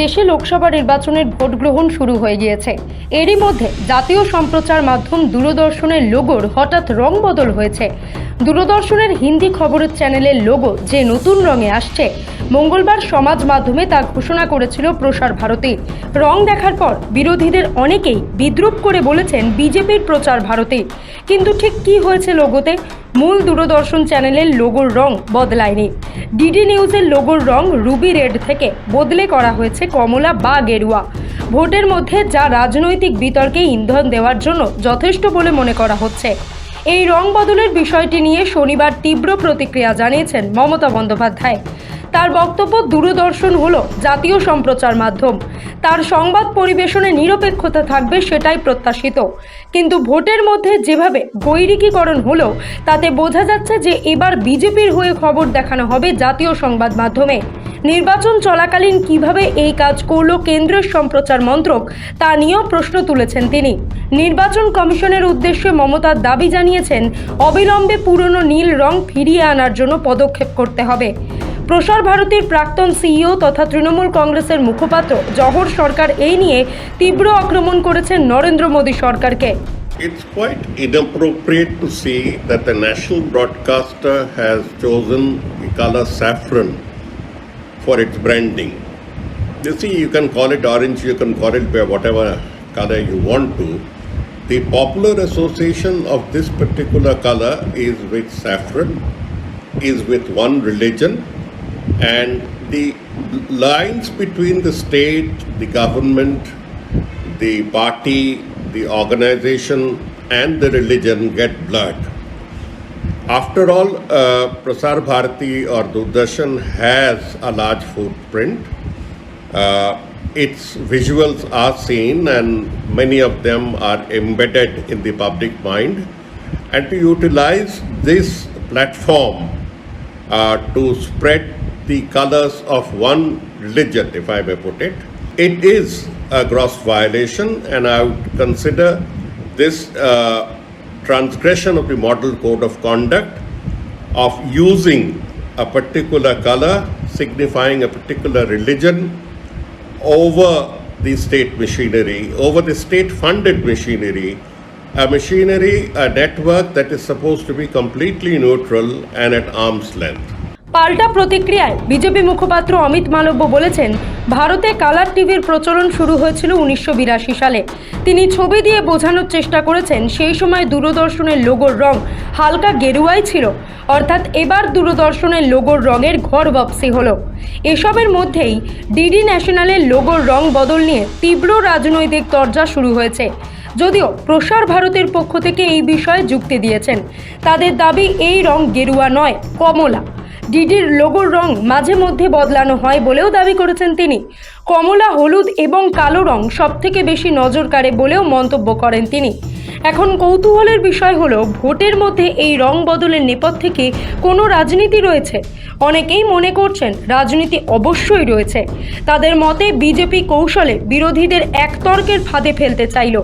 দেশে লোকসভা নির্বাচনের ভোট গ্রহণ শুরু হয়ে গিয়েছে। এরই মধ্যে জাতীয় সম্প্রচার মাধ্যম দূরদর্শনের লোগোর হঠাৎ রং বদল হয়েছে। দূরদর্শনের হিন্দি খবরের চ্যানেলের লোগো যে নতুন রঙে আসছে। মঙ্গলবার সমাজ মাধ্যমে তা ঘোষণা করেছিল প্রসার ভারতী। রং দেখার পর বিরোধীদের অনেকেই বিদ্রুপ করে বলেছেন বিজেপির প্রচার ভারতী। কিন্তু ঠিক কি হয়েছে লোগোতে? মূল দূরদর্শন চ্যানেলের লোগোর রং বদলায়নি। ডিডি নিউজের লোগোর রং রুবি রেড থেকে বদলে করা হয়েছে কমলা বা গেরুয়া। ভোটের মধ্যে যা রাজনৈতিক বিতর্কে ইন্ধন দেওয়ার জন্য যথেষ্ট বলে মনে করা হচ্ছে। এই রং বদলের বিষয়টি নিয়ে শনিবার তীব্র প্রতিক্রিয়া জানিয়েছেন মমতা বন্দ্যোপাধ্যায়। তার বক্তব্য দূরদর্শন হলো জাতীয় সম্প্রচার মাধ্যম। তার সংবাদ পরিবেশনে নিরপেক্ষতা থাকবে সেটাই প্রত্যাশিত। কিন্তু ভোটের মধ্যে যেভাবে গৈরিকীকরণ হলো, তাতে বোঝা যাচ্ছে যে এবার বিজেপির হয়ে খবর দেখানো হবে জাতীয় সংবাদ মাধ্যমে। নির্বাচন চলাকালীন কীভাবে এই কাজ করল কেন্দ্রের সম্প্রচার মন্ত্রক, তা নিয়েও প্রশ্ন তুলেছেন তিনি। নির্বাচন কমিশনের উদ্দেশ্যে মমতার দাবি জানিয়েছেন, অবিলম্বে পুরনো নীল রং ফিরিয়ে আনার জন্য পদক্ষেপ করতে হবে। প্রসার ভারতীর প্রাক্তন সিইও তথা তৃণমূল কংগ্রেসের মুখপাত্র জহর সরকার এই নিয়ে তীব্র আক্রমণ করেছেন নরেন্দ্র মোদী সরকারকে। It's quite inappropriate to say that the national broadcaster has chosen color saffron for its branding. You see, you can call it orange, you can call it whatever color you want to. The popular association of this particular color is with saffron, is with one religion, and the lines between the state, the government, the party, the organization, and the religion get blurred. After all, uh, Prasar Bharati or Doordarshan has a large footprint. Uh, its visuals are seen, and many of them are embedded in the public mind. And to utilize this platform uh, to spread the colors of one religion, if I may put it, it is a gross violation, and I would consider this uh, transgression of the model code of conduct of using a particular color signifying a particular religion over the state machinery, over the state funded machinery, a machinery, a network that is supposed to be completely neutral and at arm's length. পাল্টা প্রতিক্রিয়ায় BJP মুখপাত্র অমিত মালব্য বলেছেন, ভারতে colour টিভির প্রচলন শুরু হয়েছিল উনিশশো বিরাশি সালে। তিনি ছবি দিয়ে বোঝানোর চেষ্টা করেছেন, সেই সময় দূরদর্শনের লোগোর রং হালকা গেরুয়াই ছিল। অর্থাৎ এবার দূরদর্শনের লোগোর রঙের ঘর বাপসি হলো। এসবের মধ্যেই ডিডি ন্যাশনালের লোগোর রং বদল নিয়ে তীব্র রাজনৈতিক তরজা শুরু হয়েছে। যদিও প্রসার ভারতের পক্ষ থেকে এই বিষয়ে যুক্তি দিয়েছেন। তাদের দাবি এই রং গেরুয়া নয়, কমলা। ডিডির লোগোর রং মাঝে মধ্যে বদলানো হয় বলেও দাবি করেছেন তিনি। কমলা, হলুদ এবং কালো রং সবথেকে বেশি নজর কাড়ে বলেও মন্তব্য করেন তিনি। এখন কৌতূহলের বিষয় হলো, ভোটের মধ্যে এই রং বদলের নেপথ্যে কি কোনো রাজনীতি রয়েছে? অনেকেই মনে করছেন রাজনীতি অবশ্যই রয়েছে। তাদের মতে বিজেপি কৌশলে বিরোধীদের একতর্কের ফাঁদে ফেলতে চাইল।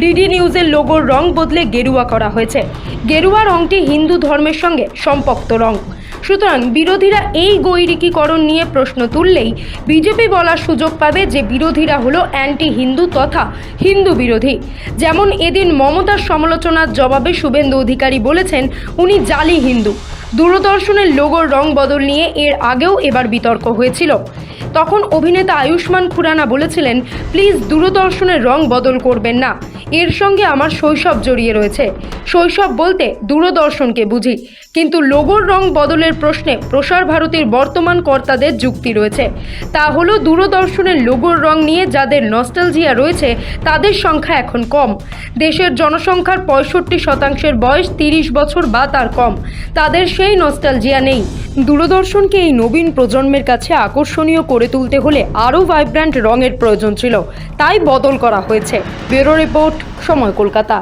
ডিডি নিউজের লোগোর রং বদলে গেরুয়া করা হয়েছে। গেরুয়া রংটি হিন্দু ধর্মের সঙ্গে সম্পক্ত রং। সুতরাং বিরোধীরা এই গৈরিকীকরণ নিয়ে প্রশ্ন তুললেই বিজেপি বলার সুযোগ পাবে যে বিরোধীরা হলো অ্যান্টি হিন্দু তথা হিন্দু বিরোধী। যেমন এদিন মমতার সমালোচনার জবাবে শুভেন্দু অধিকারী বলেছেন, উনি জালি হিন্দু। দূরদর্শনের লোগোর রং বদল নিয়ে এর আগেও এবার বিতর্ক হয়েছিল। তখন অভিনেতা আয়ুষ্মান খুরানা বলেছিলেন, প্লিজ দূরদর্শনের রং বদল করবেন না। এর সঙ্গে আমার শৈশব জড়িয়ে রয়েছে। শৈশব বলতে দূরদর্শনকে বুঝি। কিন্তু লোগোর রং বদলের প্রশ্নে প্রসার ভারতীর বর্তমান কর্তাদের যুক্তি রয়েছে। তা হলো দূরদর্শনের লোগোর রং নিয়ে যাদের নস্টালজিয়া রয়েছে, তাদের সংখ্যা এখন কম। দেশের জনসংখ্যার পঁয়ষট্টি শতাংশের বয়স তিরিশ বছর বা তার কম। তাদের সেই নস্টালজিয়া নেই। দূরদর্শনকে এই নবীন প্রজন্মের কাছে আকর্ষণীয় করে তুলতে হলে আরও ভাইব্র্যান্ট রঙের প্রয়োজন ছিল। তাই বদল করা হয়েছে। ব্যুরো রিপোর্ট সময় কলকাতা।